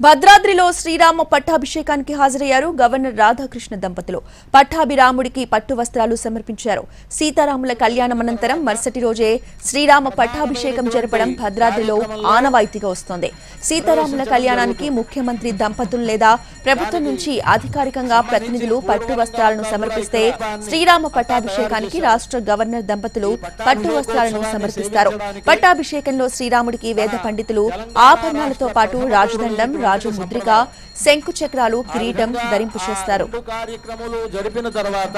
భద్రాద్రిలో శ్రీరామ పట్టాభిషేకానికి హాజరయ్యారు గవర్నర్ రాధాకృష్ణ దంపతులు. పట్టాభిరాముడికి పట్టు వస్త్రాలు సమర్పించారు. సీతారాముల కళ్యాణం అనంతరం మరుసటి రోజే శ్రీరామ పట్టాభిషేకం జరపడం భద్రాద్రిలో ఆనవాయితీగా వస్తోంది. సీతారాముల కళ్యాణానికి ముఖ్యమంత్రి దంపతులు లేదా ప్రభుత్వం నుంచి అధికారికంగా ప్రతినిధులు పట్టు వస్త్రాలను సమర్పిస్తే శ్రీరామ పట్టాభిషేకానికి రాష్ట్ర గవర్నర్ దంపతులు పట్టు వస్త్రాలను సమర్పిస్తారు. పట్టాభిషేకంలో శ్రీరాముడికి వేద పండితులు ఆభరణాలతో పాటు రాజదండం రాజముద్రిక శంకు చక్రాలు కిరీటం ధరింపు చేస్తారు కార్యక్రమాలు జరిపిన తర్వాత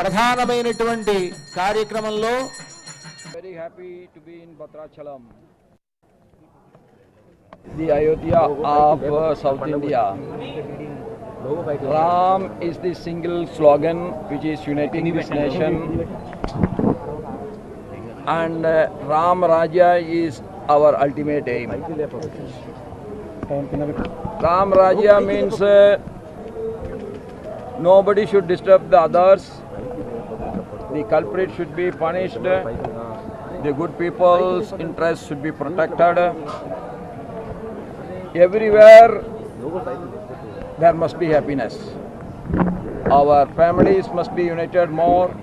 ప్రధానమైనటువంటి కార్యక్రమంలో happy to be in Bhadrachalam, the Ayodhya of uh, South India. Ram is the single slogan which is uniting this nation, and uh, Ram Raja is our ultimate aim. Ram Rajya means uh, nobody should disturb the others. The culprit should be punished. The good people's interests should be protected. Everywhere there must be happiness. Our families must be united more.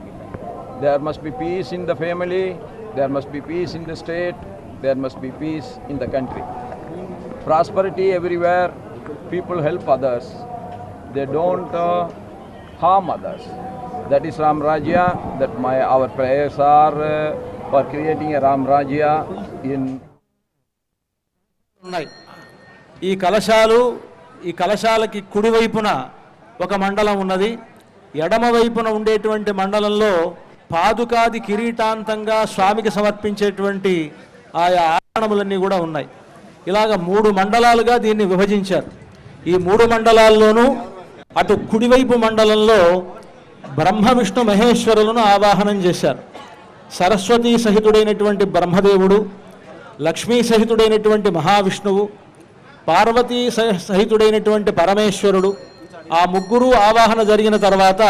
There must be peace in the family. There must be peace in the state. There must be peace in the country. Prosperity everywhere. People help others. They don't uh, harm others. That is Ram Rajya. That my our prayers are uh, for creating a Ram Rajya in ఉన్నాయి ఈ కలశాలు ఈ కలశాలకి కుడివైపున ఒక మండలం ఉన్నది ఎడమ వైపున ఉండేటువంటి మండలంలో పాదుకాది కిరీటాంతంగా స్వామికి సమర్పించేటువంటి ఆయా ఆభరణములన్నీ కూడా ఉన్నాయి ఇలాగ మూడు మండలాలుగా దీన్ని విభజించారు. ఈ మూడు మండలాల్లోనూ అటు కుడివైపు మండలంలో బ్రహ్మ విష్ణు మహేశ్వరులను ఆవాహనం చేశారు. సరస్వతీ సహితుడైనటువంటి బ్రహ్మదేవుడు లక్ష్మీ సహితుడైనటువంటి మహావిష్ణువు పార్వతీ సహ- సహితుడైనటువంటి పరమేశ్వరుడు ఆ ముగ్గురు ఆవాహన జరిగిన తర్వాత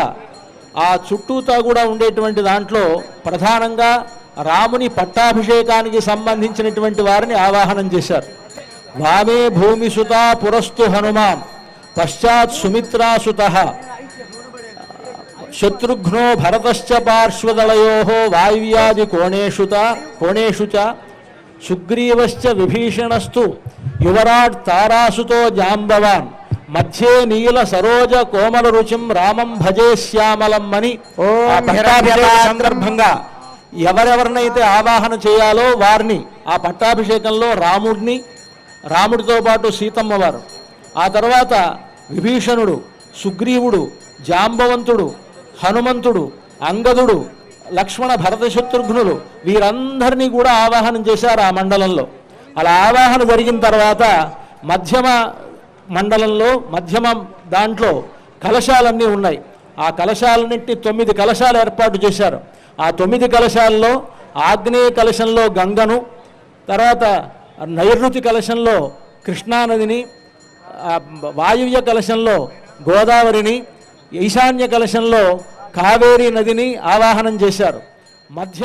ఆ చుట్టూతా కూడా ఉండేటువంటి దాంట్లో ప్రధానంగా రాముని పట్టాభిషేకానికి సంబంధించినటువంటి వారిని ఆవాహనం చేశారు. వామే భూమిసుత పురస్తు హనుమాన్ పశ్చాత్ సుమిత్రాసుత శత్రుఘ్నో భరతశ్చ పార్శ్వదళయో వాయువ్యాది కోణేషుత కోణేషు చ సుగ్రీవశ్చ విభీషణస్తు యువరాట్ తారాసుతో జాంబవాన్ మధ్యే నీల సరోజ కోమల రుచిం రామం భజే శ్యామలం అని సందర్భంగా ఎవరెవరినైతే ఆవాహన చేయాలో వారిని ఆ పట్టాభిషేకంలో రాముడిని రాముడితో పాటు సీతమ్మ వారు. ఆ తర్వాత విభీషణుడు సుగ్రీవుడు జాంబవంతుడు హనుమంతుడు అంగదుడు లక్ష్మణ భరత శత్రుఘ్నులు వీరందరినీ కూడా ఆవాహనం చేశారు ఆ మండలంలో. అలా ఆవాహన జరిగిన తర్వాత మధ్యమ మండలంలో మధ్యమ దాంట్లో కలశాలన్నీ ఉన్నాయి. ఆ కలశాలన్నింటినీ తొమ్మిది కలశాలు ఏర్పాటు చేశారు. ఆ తొమ్మిది కలశాలలో ఆగ్నేయ కలశంలో గంగను తర్వాత నైరుతి కలశంలో కృష్ణానదిని వాయువ్య కలశంలో గోదావరిని ఈశాన్య కలశంలో కావేరీ నదిని ఆవాహనం చేశారు. మధ్య